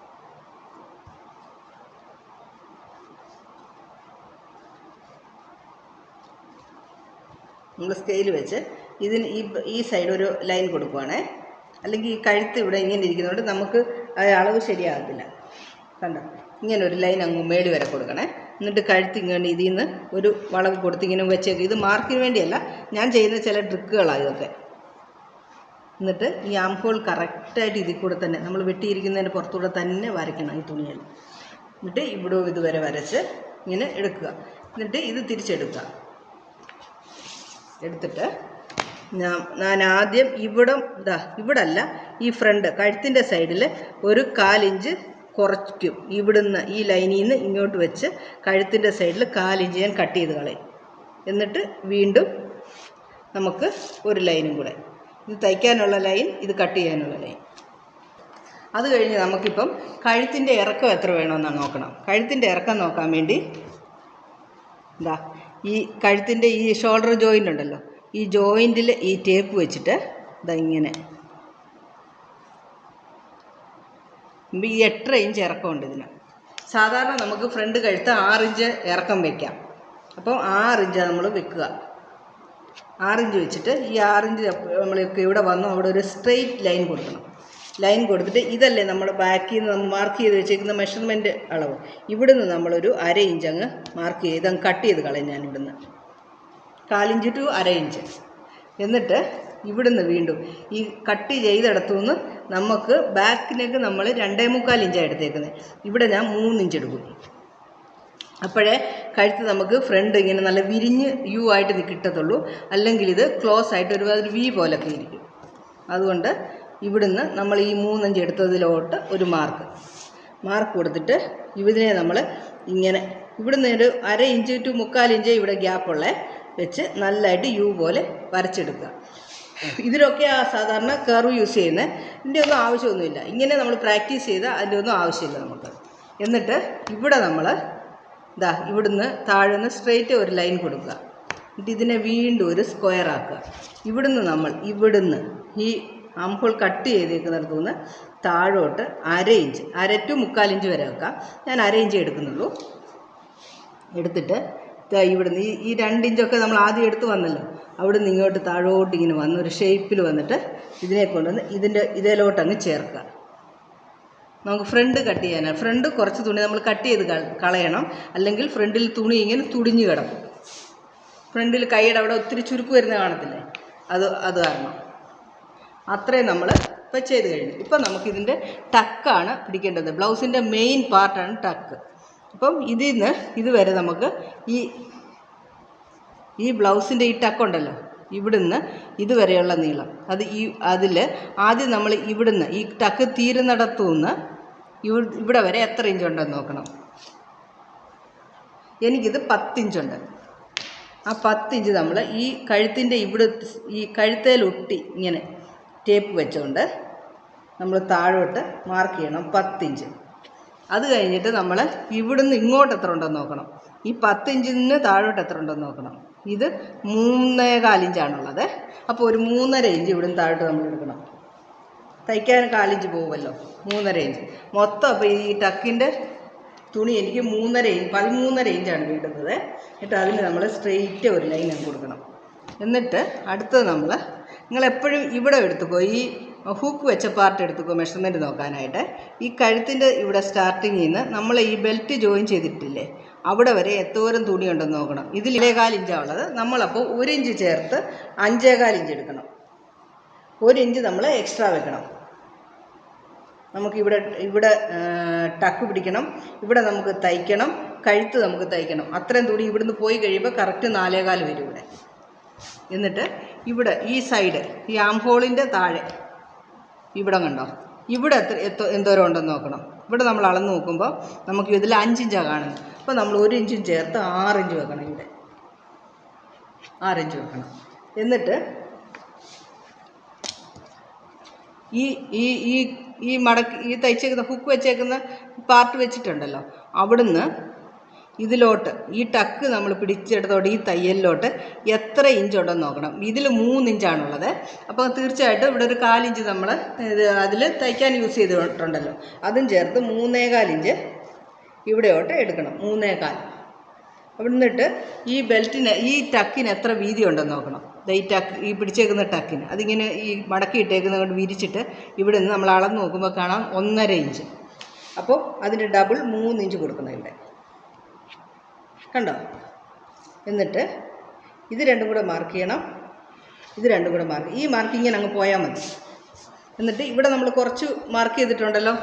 നമ്മൾ സ്കെയിൽ വെച്ച് ഇതിന് ഈ ഈ സൈഡ് ഒരു ലൈൻ കൊടുക്കുവാണേ. അല്ലെങ്കിൽ ഈ കഴുത്ത് ഇവിടെ ഇങ്ങനെ ഇരിക്കുന്നതുകൊണ്ട് നമുക്ക് അളവ് ശരിയാകത്തില്ല. കണ്ടോ? ഇങ്ങനെ ഒരു ലൈൻ അങ്ങ് മേടി വരെ കൊടുക്കണേ. എന്നിട്ട് കഴുത്ത് ഇങ്ങനെ ഇതിൽ നിന്ന് ഒരു വളവ് കൊടുത്ത് ഇങ്ങനെ വെച്ചേക്ക്. ഇത് മാർക്കിന് വേണ്ടിയല്ല ഞാൻ ചെയ്യുന്ന ചില ട്രിക്കുകളാണ് ഇതൊക്കെ. എന്നിട്ട് ഈ ആം ഹോൾ കറക്റ്റായിട്ട് ഇതിൽ കൂടെ തന്നെ നമ്മൾ വെട്ടിയിരിക്കുന്നതിന്റെ പുറത്തൂടെ തന്നെ വരയ്ക്കണം ഈ തുണിയിൽ എന്നിട്ട് ഇവിടെ ഇതുവരെ വരച്ച് ഇങ്ങനെ എടുക്കുക. എന്നിട്ട് ഇത് തിരിച്ചെടുക്കുക. എടുത്തിട്ട് ഞാൻ ഞാൻ ആദ്യം ഇവിടം ഇതാ ഇവിടല്ല ഈ ഫ്രണ്ട് കഴുത്തിന്റെ സൈഡിൽ ഒരു കാലിഞ്ച് കുറയ്ക്കും. ഇവിടുന്ന് ഈ ലൈനിൽ നിന്ന് ഇങ്ങോട്ട് വെച്ച് കഴുത്തിന്റെ സൈഡിൽ കാലിഞ്ച് ഞാൻ കട്ട് ചെയ്ത് കളയും. എന്നിട്ട് വീണ്ടും നമുക്ക് ഒരു ലൈനും കൂടെ. ഇത് തയ്ക്കാനുള്ള ലൈൻ ഇത് കട്ട് ചെയ്യാനുള്ള ലൈൻ അത് കഴിഞ്ഞ് നമുക്കിപ്പം കഴുത്തിന്റെ ഇറക്കം എത്ര വേണമെന്നാണ് നോക്കണം. കഴുത്തിന്റെ ഇറക്കം നോക്കാൻ വേണ്ടി ഇതാ ഈ കഴുത്തിന്റെ ഈ ഷോൾഡർ ജോയിന്റ് ഉണ്ടല്ലോ ഈ ജോയിന്റിൽ ഈ ടേപ്പ് വെച്ചിട്ട് ഇതാ ഇങ്ങനെ. ഈ എട്ടര ഇഞ്ച് ഇറക്കമുണ്ട് ഇതിന്. സാധാരണ നമുക്ക് ഫ്രണ്ട് കഴുത്ത് ഇഞ്ച് ഇറക്കം വയ്ക്കാം അപ്പോൾ ആറിഞ്ച് നമ്മൾ വെക്കുക. ആറിഞ്ച് വെച്ചിട്ട് ഈ ആറിഞ്ച് നമ്മൾ ഇവിടെ വന്നു അവിടെ ഒരു സ്ട്രെയിറ്റ് ലൈൻ കൊടുക്കണം. ലൈൻ കൊടുത്തിട്ട് ഇതല്ലേ നമ്മൾ ബാക്കിൽ നിന്ന് മാർക്ക് ചെയ്ത് വെച്ചേക്കുന്ന മെഷർമെന്റ് അളവ്. ഇവിടുന്ന് നമ്മളൊരു അര ഇഞ്ച് അങ്ങ് മാർക്ക് ചെയ്ത് അങ്ങ് കട്ട് ചെയ്ത് കളയും ഞാൻ ഇവിടുന്ന് കാലിഞ്ച് ടു അര ഇഞ്ച് എന്നിട്ട് ഇവിടുന്ന് വീണ്ടും ഈ കട്ട് ചെയ്തെടുത്തു നിന്ന് നമുക്ക് ബാക്കിനേക്ക് നമ്മൾ രണ്ടേ മുക്കാൽ ഇഞ്ചാണ് എടുത്തേക്കുന്നത് ഇവിടെ ഞാൻ മൂന്നിഞ്ച് എടുക്കും. അപ്പോഴേ കഴുത്ത് നമുക്ക് ഫ്രണ്ട് ഇങ്ങനെ നല്ല വിരിഞ്ഞ് യു ആയിട്ട് കിട്ടത്തുള്ളൂ. അല്ലെങ്കിൽ ഇത് ക്ലോസ് ആയിട്ട് ഒരുപാട് ഒരു വി പോലൊക്കെ ഇരിക്കും. അതുകൊണ്ട് ഇവിടുന്ന് നമ്മൾ ഈ മൂന്നഞ്ച് എടുത്തതിലോട്ട് ഒരു മാർക്ക്. മാർക്ക് കൊടുത്തിട്ട് ഇതിനെ നമ്മൾ ഇങ്ങനെ ഇവിടുന്ന് ഒരു അര ഇഞ്ച് ടു മുക്കാൽ ഇഞ്ച് ഇവിടെ ഗ്യാപ്പുള്ള വെച്ച് നല്ലതായിട്ട് യു പോലെ വരച്ചെടുക്കുക. ഇതിലൊക്കെ സാധാരണ കർവ് യൂസ് ചെയ്യുന്നത് ഇതിന്റെ ഒന്നും ആവശ്യമൊന്നുമില്ല. ഇങ്ങനെ നമ്മൾ പ്രാക്ടീസ് ചെയ്താൽ അതിന്റെ ഒന്നും ആവശ്യമില്ല നമുക്ക്. എന്നിട്ട് ഇവിടെ നമ്മൾ ഇതാ ഇവിടുന്ന് താഴെ സ്ട്രെയിറ്റ് ഒരു ലൈൻ കൊടുക്കുക. എന്നിട്ട് ഇതിനെ വീണ്ടും ഒരു സ്ക്വയർ ആക്കുക. ഇവിടുന്ന് നമ്മൾ ഇവിടുന്ന് ഈ ആംഹോൾ കട്ട് ചെയ്തേക്കുന്നിടത്തു നിന്ന് താഴോട്ട് അര ഇഞ്ച് അര ടു മുക്കാൽ ഇഞ്ച് വരെ വെക്കാം. ഞാൻ അര ഇഞ്ച് എടുക്കുന്നുള്ളൂ. എടുത്തിട്ട് ഇവിടുന്ന് ഈ ഈ രണ്ടിഞ്ചൊക്കെ നമ്മൾ ആദ്യം എടുത്ത് വന്നല്ലോ. അവിടെ നിന്ന് ഇങ്ങോട്ട് താഴോട്ട് ഇങ്ങനെ വന്ന് ഒരു ഷേപ്പിൽ വന്നിട്ട് ഇതിനെ കൊണ്ടുവന്ന് ഇതിന്റെ ഇതിലോട്ട് അങ്ങ് ചേർക്കുക. നമുക്ക് ഫ്രണ്ട് കട്ട് ചെയ്യാനാണ് ഫ്രണ്ട് കുറച്ച് തുണി നമ്മൾ കട്ട് ചെയ്ത് കളയണം. അല്ലെങ്കിൽ ഫ്രണ്ടിൽ തുണി ഇങ്ങനെ തുടിഞ്ഞ് കിടക്കും. ഫ്രണ്ടിൽ കൈയുടെ അവിടെ ഒത്തിരി ചുരുക്ക് വരുന്ന കാണത്തില്ലേ? അത് അത് കാരണം. അത്രയും നമ്മൾ ഇപ്പം ചെയ്ത് കഴിഞ്ഞു. ഇപ്പം നമുക്കിതിന്റെ ടക്കാണ് പിടിക്കേണ്ടത്. ബ്ലൗസിന്റെ മെയിൻ പാർട്ടാണ് ടക്ക്. അപ്പം ഇതിൽ നിന്ന് ഇതുവരെ നമുക്ക് ഈ ഈ ബ്ലൗസിന്റെ ഈ ടക്കുണ്ടല്ലോ ഇവിടുന്ന് ഇതുവരെയുള്ള നീളം. അത് ഈ അതിൽ ആദ്യം നമ്മൾ ഇവിടുന്ന് ഈ ടക്ക് തീരുന്നിടത്തുനിന്ന് ഇവി- ഇവിടെ വരെ എത്ര ഇഞ്ചുണ്ടെന്ന് നോക്കണം. എനിക്കിത് പത്തിഞ്ചുണ്ട് ആ പത്തിഞ്ച് നമ്മൾ ഈ കഴുത്തിന്റെ ഇവിടെ ഈ കഴുത്തേലൊട്ടി ഇങ്ങനെ ടേപ്പ് വെച്ചുകൊണ്ട് നമ്മൾ താഴോട്ട് മാർക്ക് ചെയ്യണം പത്തിഞ്ച്. അത് കഴിഞ്ഞിട്ട് നമ്മൾ ഇവിടുന്ന് ഇങ്ങോട്ട് എത്ര ഉണ്ടെന്ന് നോക്കണം. ഈ പത്തിഞ്ചിന് താഴോട്ട് എത്ര ഉണ്ടെന്ന് നോക്കണം. ഇത് മൂന്നേ കാലിഞ്ചാണുള്ളത് അപ്പോൾ ഒരു മൂന്നര ഇഞ്ച് ഇവിടുന്ന് താഴോട്ട് നമ്മൾ എടുക്കണം. തയ്ക്കാൻ കാലിഞ്ച് പോകുമല്ലോ മൂന്നര ഇഞ്ച് മൊത്തം അപ്പോൾ ഈ ടക്കിന്റെ തുണി എനിക്ക് മൂന്നര ഇഞ്ച് പതിമൂന്നര ഇഞ്ചാണ് കിട്ടുന്നത്. എന്നിട്ട് അതിന് നമ്മൾ സ്ട്രെയിറ്റ് ഒരു ലൈൻ കൊടുക്കണം. എന്നിട്ട് അടുത്തത് നമ്മൾ നിങ്ങൾ എപ്പോഴും ഇവിടെ എടുത്തുക്കോ? ഈ ഹുക്ക് വെച്ച പാർട്ട് എടുത്തുക്കോ? മെഷർമെന്റ് നോക്കാനായിട്ട്. ഈ കഴുത്തിന്റെ ഇവിടെ സ്റ്റാർട്ടിങ്ങിൽ നിന്ന് നമ്മൾ ഈ ബെൽറ്റ് ജോയിൻ ചെയ്തിട്ടില്ലേ? അവിടെ വരെ എത്തോരം തുണിയുണ്ടെന്ന് നോക്കണം. ഇതിൽ ഇലേകാൽ ഇഞ്ചാണ് ഉള്ളത്. നമ്മളപ്പോൾ ഒരു ഇഞ്ച് ചേർത്ത് അഞ്ചേകാൽ ഇഞ്ച് എടുക്കണം. ഒരു ഇഞ്ച് നമ്മൾ എക്സ്ട്രാ വെക്കണം. നമുക്ക് ഇവിടെ ഇവിടെ ടക്ക് പിടിക്കണം. ഇവിടെ നമുക്ക് തയ്ക്കണം. കഴുത്ത് നമുക്ക് തയ്ക്കണം. അത്രയും തുണി ഇവിടുന്ന് പോയി കഴിയുമ്പോൾ കറക്റ്റ് നാലേകാൽ വരും ഇവിടെ. എന്നിട്ട് ഇവിടെ ഈ സൈഡ് ഈ ആം ഹോളിന്റെ താഴെ. ഇവിടെ കണ്ടോ? ഇവിടെ എത്ര എത്തോ എന്തോരം ഉണ്ടെന്ന് നോക്കണം. ഇവിടെ നമ്മൾ അളന്ന് നോക്കുമ്പോൾ നമുക്ക് ഇതിൽ അഞ്ചിഞ്ചാണ് കാണുന്നത്. അപ്പോൾ നമ്മൾ ഒരു ഇഞ്ചും ചേർത്ത് ആറിഞ്ച് വെക്കണം ഇവിടെ. ആറിഞ്ച് വെക്കണം. എന്നിട്ട് ഈ ഈ ഈ ഈ മടക്ക് ഈ തയ്ച്ചേക്കുന്ന ഹുക്ക് വെച്ചേക്കുന്ന പാർട്ട് വെച്ചിട്ടുണ്ടല്ലോ. അവിടുന്ന് ഇതിലോട്ട് ഈ ടക്ക് നമ്മൾ പിടിച്ചെടുത്തോട്ട് ഈ തയ്യലിലോട്ട് എത്ര ഇഞ്ച് ഉണ്ടെന്ന് നോക്കണം. ഇതിൽ മൂന്നിഞ്ചാണുള്ളത് അപ്പോൾ തീർച്ചയായിട്ടും ഇവിടെ ഒരു കാലിഞ്ച് നമ്മൾ ഇത് അതിൽ തയ്ക്കാൻ യൂസ് ചെയ്തിട്ടുണ്ടല്ലോ. അതും ചേർത്ത് മൂന്നേകാൽ ഇഞ്ച് ഇവിടെയോട്ട് എടുക്കണം. മൂന്നേകാൽ. അവിടെ നിന്നിട്ട് ഈ ബെൽറ്റിന് ഈ ടക്കിന് എത്ര വീതി ഉണ്ടെന്ന് നോക്കണം. ഈ ടക്ക് ഈ പിടിച്ചേക്കുന്ന ടക്കിന്. അതിങ്ങനെ ഈ മടക്കി കൊണ്ട് വിരിച്ചിട്ട് ഇവിടെ നിന്ന് നമ്മൾ അളന്ന് നോക്കുമ്പോൾ കാണാം ഒന്നര ഇഞ്ച് അപ്പോൾ അതിന്റെ ഡബിൾ മൂന്ന് ഇഞ്ച് കൊടുക്കണം ഇവിടെ. കണ്ടോ? എന്നിട്ട് ഇത് രണ്ടും കൂടെ മാർക്ക് ചെയ്യണം. ഇത് രണ്ടും കൂടെ മാർക്ക് ഈ മാർക്കിങ്ങിന് അങ്ങ് പോയാൽ മതി. എന്നിട്ട് ഇവിടെ നമ്മൾ കുറച്ച് മാർക്ക് ചെയ്തിട്ടുണ്ടല്ലോ.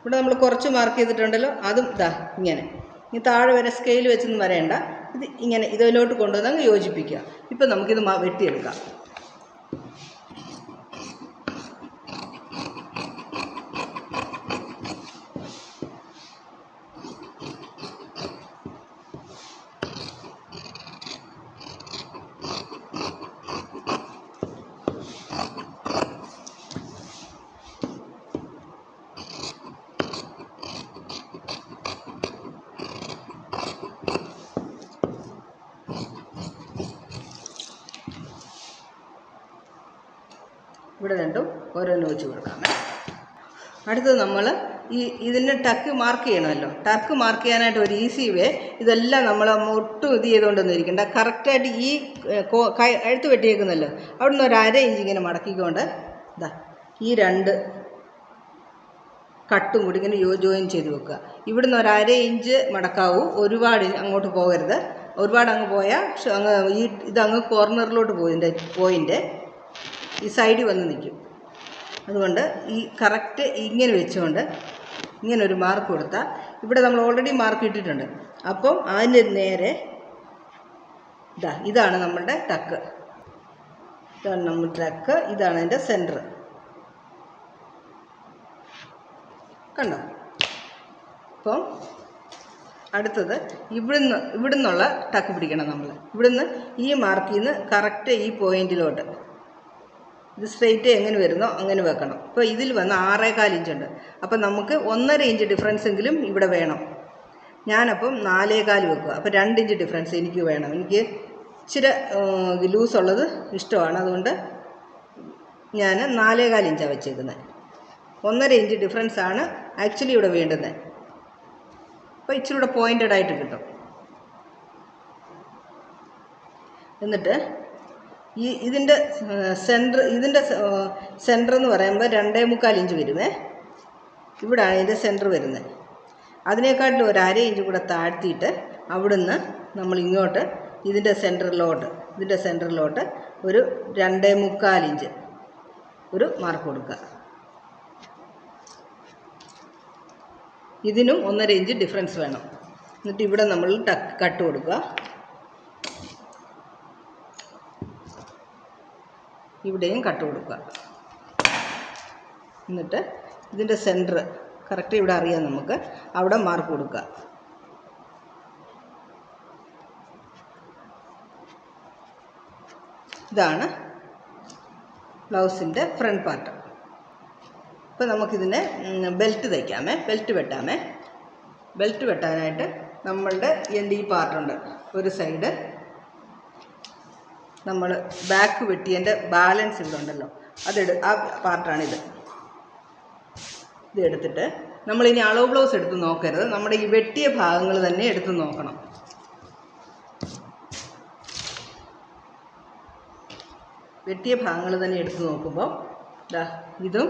ഇവിടെ നമ്മൾ കുറച്ച് മാർക്ക് ചെയ്തിട്ടുണ്ടല്ലോ. അതും ഇതാ ഇങ്ങനെ. ഇനി താഴെ വരെ സ്കെയിൽ വെച്ചൊന്നും വരേണ്ട. ഇത് ഇങ്ങനെ ഇതിലോട്ട് കൊണ്ടുവന്ന് അങ്ങ് യോജിപ്പിക്കുക. ഇപ്പം നമുക്കിത് വെട്ടിയെടുക്കാം. ഇവിടെ രണ്ടും ഓരോന്ന് വെച്ച് കൊടുക്കാമേ അടുത്തത് നമ്മൾ ഈ ഇതിന്റെ ടക്ക് മാർക്ക് ചെയ്യണമല്ലോ. ടക്ക് മാർക്ക് ചെയ്യാനായിട്ട് ഒരു ഈസി വേ ഇതെല്ലാം നമ്മൾ ഒട്ടും ഇത് ചെയ്തുകൊണ്ടൊന്നും ഇരിക്കണ്ട. കറക്റ്റായിട്ട് ഈ എഴുത്ത് വെട്ടിയേക്കുന്നല്ലോ. അവിടുന്ന് ഒരു അര ഇഞ്ച് ഇങ്ങനെ മടക്കിക്കൊണ്ട് ഇതാ ഈ രണ്ട് കട്ടും കൂടി ഇങ്ങനെ യോ ജോയിൻ ചെയ്ത് വെക്കുക. ഇവിടുന്ന് ഒരു അര ഇഞ്ച് മടക്കാവൂ. ഒരുപാട് അങ്ങോട്ട് പോകരുത്. ഒരുപാട് അങ്ങ് പോയാൽ അങ്ങ് ഈ ഇതങ്ങ് കോർണറിലോട്ട് പോയിന്റെ പോയിന്റെ ഈ സൈഡിൽ വന്ന് നിൽക്കും. അതുകൊണ്ട് ഈ കറക്റ്റ് ഇങ്ങനെ വെച്ചുകൊണ്ട് ഇങ്ങനെ ഒരു മാർക്ക് കൊടുത്താൽ ഇവിടെ നമ്മൾ ഓൾറെഡി മാർക്ക് ഇട്ടിട്ടുണ്ട്. അപ്പം അതിന്റെ നേരെ ഇതാ ഇതാണ് നമ്മളുടെ ടക്ക് ഇതാണ് നമ്മുടെ ടക്ക് ഇതാണ് അതിന്റെ സെന്റർ കണ്ടോ? അപ്പം അടുത്തത് ഇവിടുന്ന് ഇവിടുന്നുള്ള ടക്ക് പിടിക്കണം നമ്മൾ ഇവിടുന്ന് ഈ മാർക്കിൽ നിന്ന് കറക്റ്റ് ഈ പോയിന്റിലോട്ട് ഇത് സ്ട്രെയിറ്റ് എങ്ങനെ വരുന്നോ അങ്ങനെ വെക്കണം. ഇപ്പോൾ ഇതിൽ വന്ന് ആറേകാൽ ഇഞ്ചുണ്ട് അപ്പം നമുക്ക് ഒന്നര ഇഞ്ച് ഡിഫറൻസ് എങ്കിലും ഇവിടെ വേണം. ഞാനപ്പം നാലേകാൽ വെക്കുക. അപ്പോൾ രണ്ട് ഇഞ്ച് ഡിഫറൻസ് എനിക്ക് വേണം. എനിക്ക് ഇച്ചിരി ലൂസ് ഉള്ളത് ഇഷ്ടമാണ്. അതുകൊണ്ട് ഞാൻ നാലേകാൽ ഇഞ്ചാണ് വെച്ചേക്കുന്നത് ഒന്നര ഇഞ്ച് ഡിഫറൻസ് ആണ് ആക്ച്വലി ഇവിടെ വേണ്ടുന്നത് അപ്പോൾ ഇച്ചിരി കൂടെ പോയിന്റഡ് ആയിട്ട് കിട്ടും. എന്നിട്ട് ഈ ഇതിന്റെ സെന്റർ ഇതിന്റെ സെന്റർ എന്ന് പറയുമ്പോൾ രണ്ടേ മുക്കാൽ ഇഞ്ച് വരുമേ ഇവിടാണ് ഇതിന്റെ സെന്റർ വരുന്നത് അതിനേക്കാട്ടിലും ഒരു അര ഇഞ്ച് കൂടെ താഴ്ത്തിയിട്ട് അവിടുന്ന് നമ്മൾ ഇങ്ങോട്ട് ഇതിന്റെ സെന്ററിലോട്ട് ഇതിന്റെ സെന്ററിലോട്ട് ഒരു രണ്ടേ മുക്കാൽ ഇഞ്ച് ഒരു മാർക്ക് കൊടുക്കുക. ഇതിനും ഒന്നര ഇഞ്ച് ഡിഫറൻസ് വേണം. എന്നിട്ട് ഇവിടെ നമ്മൾ ടക്ക് കട്ട് കൊടുക്കുക. ഇവിടെയും കട്ട് കൊടുക്കുക. എന്നിട്ട് ഇതിന്റെ സെന്റർ കറക്റ്റ് ഇവിടെ അറിയാം നമുക്ക്. അവിടെ മാർക്ക് കൊടുക്കുക. ഇതാണ് ബ്ലൗസിന്റെ ഫ്രണ്ട് പാർട്ട് ഇപ്പോൾ നമുക്കിതിനെ ബെൽറ്റ് തയ്ക്കാമേ. ബെൽറ്റ് വെട്ടാമേ. ബെൽറ്റ് വെട്ടാനായിട്ട് നമ്മളുടെ എന്റെ ഈ പാർട്ടുണ്ട് ഒരു സൈഡ് നമ്മൾ ബാക്ക് വെട്ടി എന്റെ ബാലൻസ് ഇവിടെ ഉണ്ടല്ലോ. അതെടു ആ പാർട്ടാണിത് ഇത് എടുത്തിട്ട് നമ്മളിനി അളവ് ബ്ലൗസ് എടുത്ത് നോക്കരുത്. നമ്മുടെ ഈ വെട്ടിയ ഭാഗങ്ങൾ തന്നെ എടുത്ത് നോക്കണം. വെട്ടിയ ഭാഗങ്ങൾ തന്നെ എടുത്ത് നോക്കുമ്പോൾ ഇതും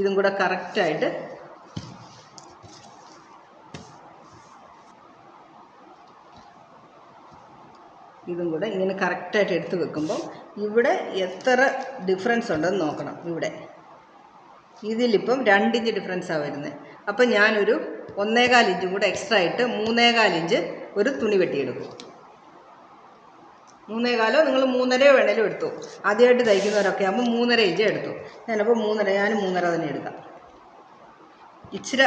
ഇതും കൂടെ കറക്റ്റായിട്ട് ഇതും കൂടെ ഇങ്ങനെ കറക്റ്റായിട്ട് എടുത്ത് വെക്കുമ്പോൾ ഇവിടെ എത്ര ഡിഫറൻസ് ഉണ്ടെന്ന് നോക്കണം. ഇവിടെ. ഇതിലിപ്പം രണ്ടിഞ്ച് ഡിഫറൻസാണ് വരുന്നത് അപ്പം ഞാനൊരു ഒന്നേകാൽ ഇഞ്ചും കൂടെ എക്സ്ട്രാ ആയിട്ട് മൂന്നേകാൽ ഇഞ്ച് ഒരു തുണി വെട്ടിയെടുക്കും. മൂന്നേകാലോ നിങ്ങൾ മൂന്നരയോ വേണേലും എടുത്തു. ആദ്യമായിട്ട് തയ്ക്കുന്നവരൊക്കെ ആകുമ്പോൾ മൂന്നര ഇഞ്ച് എടുത്തു. ഞാനപ്പോൾ മൂന്നര ഞാൻ മൂന്നര തന്നെ എടുക്കാം. ഇച്ചിരി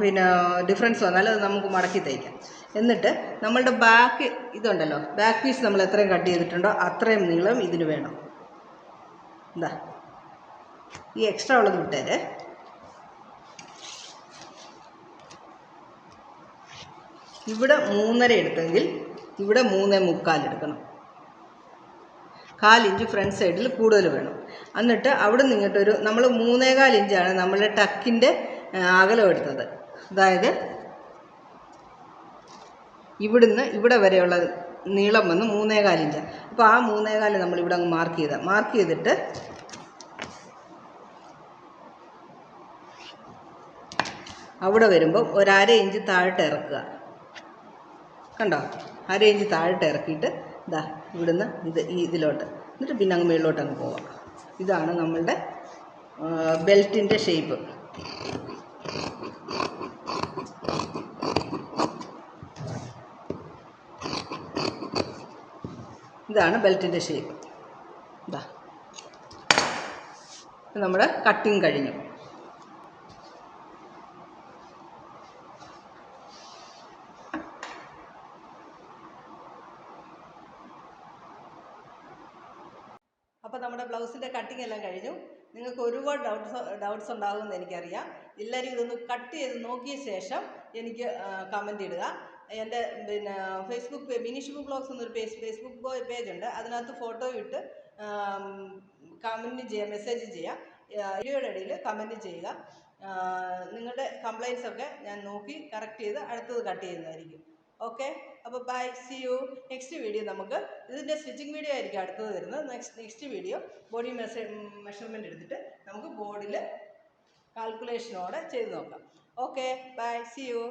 പിന്നെ ഡിഫറൻസ് വന്നാൽ അത് നമുക്ക് മടക്കി തയ്ക്കാം. എന്നിട്ട് നമ്മളുടെ ബാക്ക് ഇതുണ്ടല്ലോ. ബാക്ക് പീസ് നമ്മൾ എത്രയും കട്ട് ചെയ്തിട്ടുണ്ടോ അത്രയും നീളം ഇതിന് വേണം. എന്താ ഈ എക്സ്ട്രാ ഉള്ളത് വിട്ടേരെ. ഇവിടെ മൂന്നര എടുത്തെങ്കിൽ ഇവിടെ മൂന്നേ മുക്കാൽ എടുക്കണം. കാലിഞ്ച് ഫ്രണ്ട് സൈഡിൽ കൂടുതൽ വേണം. എന്നിട്ട് അവിടെ നിന്നിട്ടൊരു നമ്മൾ മൂന്നേകാൽ ഇഞ്ചാണ് നമ്മളുടെ ടക്കിന്റെ അകലം എടുത്തത്. അതായത് ഇവിടുന്ന് ഇവിടെ വരെയുള്ള നീളം വന്ന് മൂന്നേകാലിഞ്ച് അപ്പോൾ ആ മൂന്നേകാൽ നമ്മൾ ഇവിടെ അങ്ങ് മാർക്ക് ചെയ്ത. മാർക്ക് ചെയ്തിട്ട് അവിടെ വരുമ്പം ഒരര ഇഞ്ച് താഴോട്ട് ഇറക്കുക. കണ്ടോ? അര ഇഞ്ച് താഴോട്ട് ഇറക്കിയിട്ട് ഇതാ ഇവിടുന്ന് ഇത് ഈ ഇതിലോട്ട്. എന്നിട്ട് പിന്നെ അങ്ങ് മുകളിലോട്ട് അങ്ങ് പോവാം. ഇതാണ് നമ്മളുടെ ബെൽറ്റിന്റെ ഷേപ്പ് ഇതാണ് ബെൽറ്റിന്റെ ഷേപ്പ് ഇതാ നമ്മൾ കട്ടിങ് കഴിഞ്ഞു. അപ്പോൾ നമ്മുടെ ബ്ലൗസിന്റെ കട്ടിങ് എല്ലാം കഴിഞ്ഞു. നിങ്ങൾക്ക് ഒരുപാട് ഡൗട്ട്സ് ഡൗട്ട്സ് ഉണ്ടാകുമെന്ന് എനിക്കറിയാം. എല്ലാവരും ഇതൊന്ന് കട്ട് ചെയ്ത് നോക്കിയ ശേഷം എനിക്ക് കമന്റ് ഇടുക. എന്റെ പിന്നെ ഫേസ്ബുക്ക് മിനിഷ് ബ്ലോഗ്സ് എന്നൊരു പേജ് ഫേസ്ബുക്ക് പേജ് ഉണ്ട്. അതിനകത്ത് ഫോട്ടോ ഇട്ട് കമന്റ് ചെയ്യുക മെസ്സേജ് ചെയ്യാം. വീഡിയോയുടെ ഇടയിൽ കമന്റ് ചെയ്യുക. നിങ്ങളുടെ കംപ്ലയിൻസ് ഒക്കെ ഞാൻ നോക്കി കറക്റ്റ് ചെയ്ത് അടുത്തത് കട്ട് ചെയ്യുന്നതായിരിക്കും. ഓക്കെ അപ്പോൾ bye see you next video നമുക്ക് ഇതിന്റെ സ്റ്റിച്ചിങ് വീഡിയോ ആയിരിക്കും അടുത്തത് വരുന്നത്. Next next video body measure measurement എടുത്തിട്ട് നമുക്ക് ബോർഡിൽ കാൽക്കുലേഷനോടെ ചെയ്ത് നോക്കാം. Okay bye see U